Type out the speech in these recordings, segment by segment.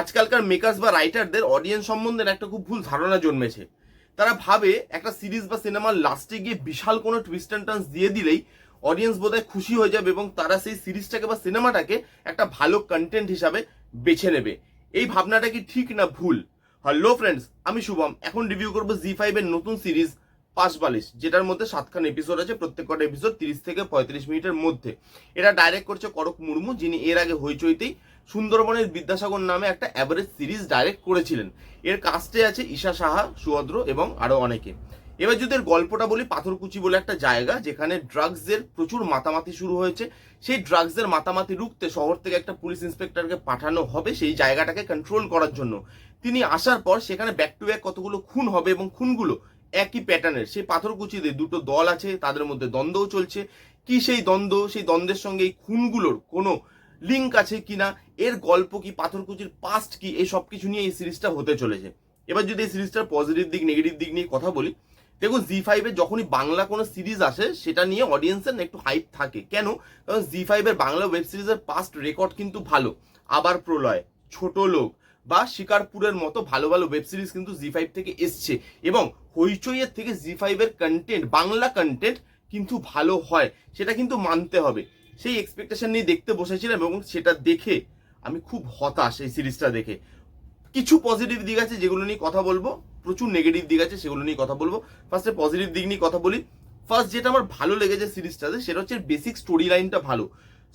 আজকালকার মেকার্স বা রাইটারদের অডিয়েন্স সম্বন্ধে একটা খুব ভুল ধারণা জন্মেছে। তারা ভাবে একটা সিরিজ বা সিনেমার লাস্টে গিয়ে বিশাল কোনো টুইস্ট অ্যান্ড টার্নস দিয়ে দিলেই অডিয়েন্স বোধহয় খুশি হয়ে যাবে এবং তারা সেই সিরিজটাকে বা সিনেমাটাকে একটা ভালো কন্টেন্ট হিসাবে বেছে নেবে। এই ভাবনাটা কি ঠিক না ভুল? হ্যালো ফ্রেন্ডস আমি শুভম। এখন রিভিউ করব জি ফাইভের নতুন সিরিজ পাঁচ বালিশ যেটার মধ্যে সাতখান এপিসোড আছে, প্রত্যেক কটা এপিসোড তিরিশ থেকে পঁয়ত্রিশ মিনিটের মধ্যে। এটা ডাইরেক্ট করছে করক মুর্মু, যিনি এর আগে হইচইতেই সুন্দরবনের বিদ্যাসাগর নামে একটা অ্যাভারেজ সিরিজ ডাইরেক্ট করেছিলেন। এর কাস্টে আছে ঈশা সাহা, সুভদ্র এবং আরও অনেকে। এবার যদি গল্পটা বলি পাথরকুচি বলে একটা জায়গা, যেখানে ড্রাগসের প্রচুর মাতামাতি শুরু হয়েছে। সেই ড্রাগসের মাতামাতি রুখতে শহর থেকে একটা পুলিশ ইন্সপেক্টরকে পাঠানো হবে সেই জায়গাটাকে কন্ট্রোল করার জন্য। তিনি আসার পর সেখানে ব্যাক টু ব্যাক কতগুলো খুন হবে এবং খুনগুলো একই প্যাটার্নের সেই পাথরকুচিতে দুটো দল আছে, তাদের মধ্যে দ্বন্দ্বও চলছে। কি সেই দ্বন্দ্ব, সেই দ্বন্দ্বের সঙ্গে এই খুনগুলোর কোনো লিঙ্ক আছে কিনা, এর গল্প কি, পাথরকুচির পাস্ট কি, এই সব কিছু নিয়ে এই সিরিজটা হতে চলেছে। এবার যদি এই সিরিজটার পজিটিভ দিক নেগেটিভ দিক নিয়ে কথা বলি, দেখুন জি ফাইভে যখনই বাংলা কোনো সিরিজ আসে, সেটা নিয়ে অডিয়েন্সের একটু হাইপ থাকে। কেন? কারণ জি ফাইভের বাংলা ওয়েব সিরিজের পাস্ট রেকর্ড কিন্তু ভালো। আবার প্রলয়, ছোট লোক বা শিকারপুরের মতো ভালো ভালো ওয়েব সিরিজ কিন্তু জি ফাইভ থেকে এসছে। এবং হইচইয়ের থেকে জি ফাইভের কন্টেন্ট বাংলা কন্টেন্ট কিন্তু ভালো হয়, সেটা কিন্তু মানতে হবে। সেই এক্সপেকটেশন নিয়ে দেখতে বসেছিলাম এবং সেটা দেখে আমি খুব হতাশ এই সিরিজটা দেখে। কিছু পজিটিভ দিক আছে যেগুলো নিয়ে কথা বলব, প্রচুর নেগেটিভ দিক আছে সেগুলো নিয়ে কথা বলব। ফার্স্টে পজিটিভ দিক নিয়ে কথা বলি। ফার্স্ট যেটা আমার ভালো লেগেছে সিরিজটাতে, সেটা হচ্ছে বেসিক স্টোরি লাইনটা ভালো।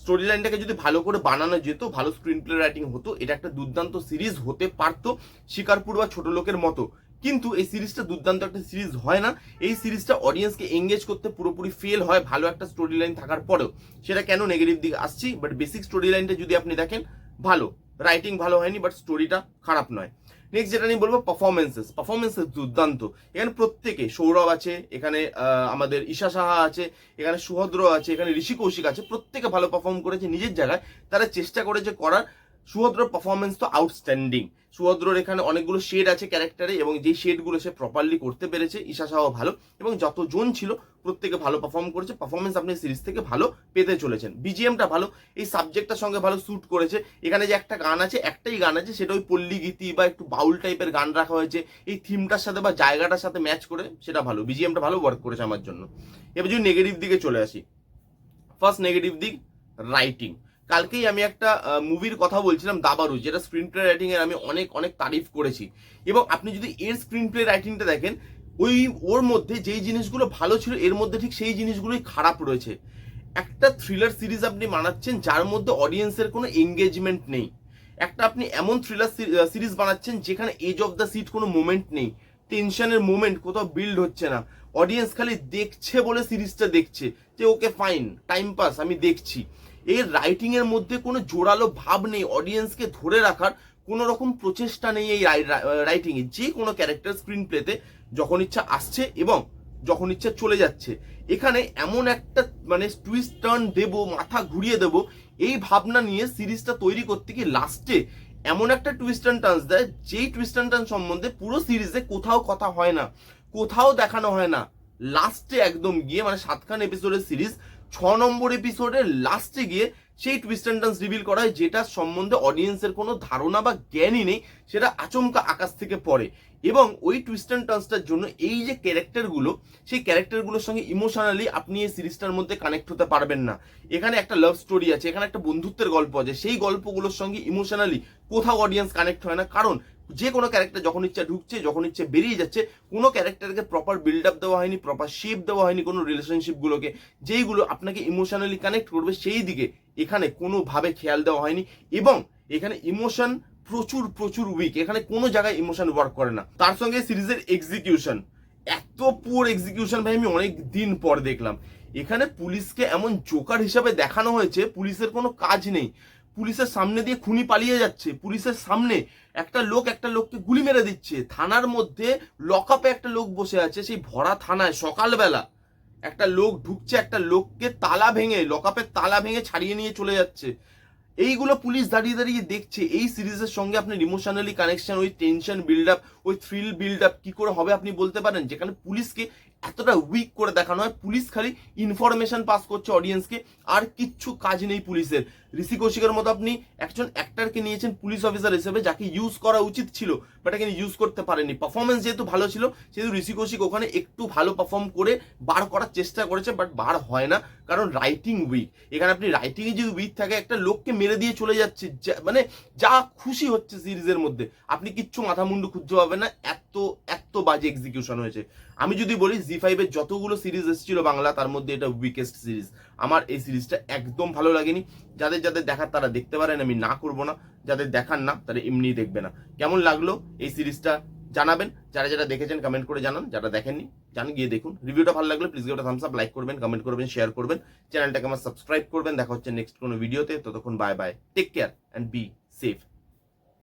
স্টোরি লাইনটাকে যদি ভালো করে বানানো যেত, ভালো স্ক্রিন প্লে রাইটিং হতো, এটা একটা দুর্দান্ত সিরিজ হতে পারতো শিকারপুর বা ছোট লোকের মতো। কিন্তু এই সিরিজটা দুর্দান্ত একটা সিরিজ হয় না। এই সিরিজটা অডিয়েন্সকে এঙ্গেজ করতে পুরোপুরি ফেল হয় ভালো একটা স্টোরি লাইন থাকার পরেও। সেটা কেন নেগেটিভ দিকে আসছি? বাট বেসিক স্টোরি লাইনটা যদি আপনি দেখেন, ভালো। রাইটিং ভালো হয়নি বাট স্টোরিটা খারাপ নয়। নেক্সট যেটা নিয়ে বলব পারফরমেন্সেস পারফরমেন্সেস দুর্দান্ত। এখানে প্রত্যেকে, সৌরভ আছে, এখানে আমাদের ঈশা সাহা আছে, এখানে সুভদ্র আছে, এখানে ঋষি কৌশিক আছে, প্রত্যেকে ভালো পারফর্ম করেছে নিজের জায়গায়। তারা চেষ্টা করেছে করার সুভদ্রর পারফরমেন্স তো আউটস্ট্যান্ডিং সুভদ্রর এখানে অনেকগুলো শেড আছে ক্যারেক্টারে এবং যে শেডগুলো সে প্রপারলি করতে পেরেছে, ঈশা সাহ ভালো এবং যতজন ছিল প্রত্যেকে ভালো পারফর্ম করেছে। পারফরমেন্স আপনি সিরিজ থেকে ভালো পেতে চলেছেন। বিজিএমটা ভালো, এই সাবজেক্টটার সঙ্গে ভালো স্যুট করেছে। এখানে যে একটা গান আছে, একটাই গান আছে, সেটা ওই পল্লী গীতি বা একটু বাউল টাইপের গান রাখা হয়েছে। এই থিমটার সাথে বা জায়গাটার সাথে ম্যাচ করে, সেটা ভালো। বিজিএমটা ভালো ওয়ার্ক করেছে আমার জন্য। এবার যদি নেগেটিভ দিকে চলে আসি ফার্স্ট নেগেটিভ দিক রাইটিং কালকেই আমি একটা মুভির কথা বলছিলাম দাবারু যেটা স্ক্রিন প্লে রাইটিং এর আমি অনেক অনেক তারিফ করেছি। এবং আপনি যদি এর স্ক্রিন প্লে রাইটিংটা দেখেন, ওই, ওর মধ্যে যেই জিনিসগুলো ভালো ছিল, এর মধ্যে ঠিক সেই জিনিসগুলোই খারাপ রয়েছে। একটা থ্রিলার সিরিজ আপনি বানাচ্ছেন, যার মধ্যে অডিয়েন্সের কোনো এঙ্গেজমেন্ট নেই। একটা আপনি এমন থ্রিলার সিরিজ বানাচ্ছেন, যেখানে এজ অফ দ্য সিট কোনো মোমেন্ট নেই। টেনশনের মোমেন্ট কোথাও বিল্ড হচ্ছে না। অডিয়েন্স খালি দেখছে বলে সিরিজটা দেখছে, যে ওকে ফাইন টাইম পাস আমি দেখছি। এর রাইটিং এর মধ্যে কোনো জোরালো ভাব নেই অডিয়েন্সকে ধরে রাখার কোনো রকম প্রচেষ্টা নেই এই রাইটিং এ। যে কোনো ক্যারেক্টার স্ক্রিন প্লেতে যখন ইচ্ছা আসছে এবং যখন ইচ্ছা চলে যাচ্ছে, এখানে এমন একটা মানে টুইস্ট টার্ন দেব, মাথা ঘুরিয়ে দেব, এই ভাবনা নিয়ে সিরিজটা তৈরি করতে গিয়ে লাস্টে এমন একটা টুইস্ট অ্যান্ড টার্নস দেয়, যেই টুইস্ট অ্যান্ড টার্ন সম্বন্ধে পুরো সিরিজে কোথাও কথা হয় না, কোথাও দেখানো হয় না। লাস্টে একদম গিয়ে মানে সাতখান এপিসোডের সিরিজ ছ নম্বর এপিসোডের লাস্টে গিয়ে সেই টুইস্ট অ্যান্ড টার্নস রিভিল করা হয় যেটা সম্বন্ধে অডিয়েন্সের কোনো ধারণা বা জ্ঞানই নেই। সেটা আচমকা আকাশ থেকে পড়ে। এবং ওই টুইস্ট অ্যান্ড টার্নসটার জন্য এই যে ক্যারেক্টারগুলো সেই ক্যারেক্টারগুলোর সঙ্গে ইমোশনালি আপনি এই সিরিজটার মধ্যে কানেক্ট হতে পারবেন না। এখানে একটা লাভ স্টোরি আছে, এখানে একটা বন্ধুত্বের গল্প আছে, সেই গল্পগুলোর সঙ্গে ইমোশনালি কোথাও অডিয়েন্স কানেক্ট হয় না। কারণ যে কোনো ক্যারেক্টার যখন ইচ্ছা ঢুকছে, যখন ইচ্ছে বেরিয়ে যাচ্ছে, কোনো ক্যারেক্টারকে প্রপার বিল্ড আপ দেওয়া হয়নি প্রপার শেপ দেওয়া হয়নি কোনো রিলেশনশিপগুলোকে যেইগুলো আপনাকে ইমোশনালি কানেক্ট করবে, সেই দিকে এখানে কোনোভাবে খেয়াল দেওয়া হয়নি। এবং এখানে ইমোশন প্রচুর প্রচুর উইক এখানে কোনো জায়গায় ইমোশন ওয়ার্ক করে না। তার সঙ্গে সিরিজের এক্সিকিউশন এত পুয়ার এক্সিকিউশন ভাই, আমি অনেক দিন পর দেখলাম। এখানে পুলিশকে এমন জোকার হিসাবে দেখানো হয়েছে, পুলিশের কোনো কাজ নেই। পুলিশের সামনে দিয়ে খুনি পালিয়ে যাচ্ছে। পুলিশের সামনে একটা লোক, একটা লোককে গুলি মেরে দিচ্ছে। থানার মধ্যে লকআপে একটা লোক বসে আছে, সেই ভরা থানায় সকালবেলা। একটা লোক ঢুকছে, একটা লোককে তালা ভেঙে লকআপের তালা ভেঙে ছাড়িয়ে নিয়ে চলে যাচ্ছে। এইগুলো পুলিশ দাঁড়িয়ে দাঁড়িয়ে দেখছে। এই সিরিজের সঙ্গে আপনার ইমোশনালি কানেকশন ওই টেনশন বিল্ড আপ ওই থ্রিল বিল্ড আপ কি করে হবে আপনি বলতে পারেন? যেখানে পুলিশকে এতটা উইক করে দেখানো হয়। পুলিশ খালি ইনফরমেশন পাস করছে অডিয়েন্সকে আর কিচ্ছু কাজ নেই পুলিশের। ঋষি কৌশিকের মতো আপনি একজন অ্যাক্টারকে নিয়েছেন পুলিশ অফিসার হিসেবে যাকে ইউজ করা উচিত ছিল বাট এখানে ইউজ করতে পারেনি পারফরমেন্স যেহেতু ভালো ছিল, সেহেতু ঋষি কৌশিক ওখানে একটু ভালো পারফর্ম করে বার করার চেষ্টা করেছে বাট বার হয় না, কারণ রাইটিং উইক এখানে আপনি রাইটিংয়ে যদি উইক থাকে, একটা লোককে মেরে দিয়ে চলে যাচ্ছে মানে যা খুশি হচ্ছে সিরিজের মধ্যে, আপনি কিচ্ছু মাথা মুন্ডু খুঁজতে পাবেন না, এত এত বাজে এক্সিকিউশন হয়েছে। আমি যদি বলি জি ফাইভের যতগুলো সিরিজ এসেছিল বাংলা, তার মধ্যে এটা উইকেস্ট সিরিজ আমার এই সিরিজটা একদম ভালো লাগেনি। যাদের যাদের যাদের দেখার তারা দেখতে পারেন আমি না করব না। যাদের দেখার না, তারা এমনিই দেখবে না। কেমন লাগল এই সিরিজটা জানাবেন। যারা যারা দেখেছেন কমেন্ট করে জানান। যারা দেখেননি, জান, গিয়ে দেখুন। রিভিউটা ভালো লাগলে প্লিজ ওটা থামস আপ লাইক করবেন কমেন্ট করবেন শেয়ার করবেন। চ্যানেলটাকে আমার সাবস্ক্রাইব করবেন। দেখা হচ্ছে নেক্সট কোনো ভিডিওতে ততক্ষণ bye bye take care and be safe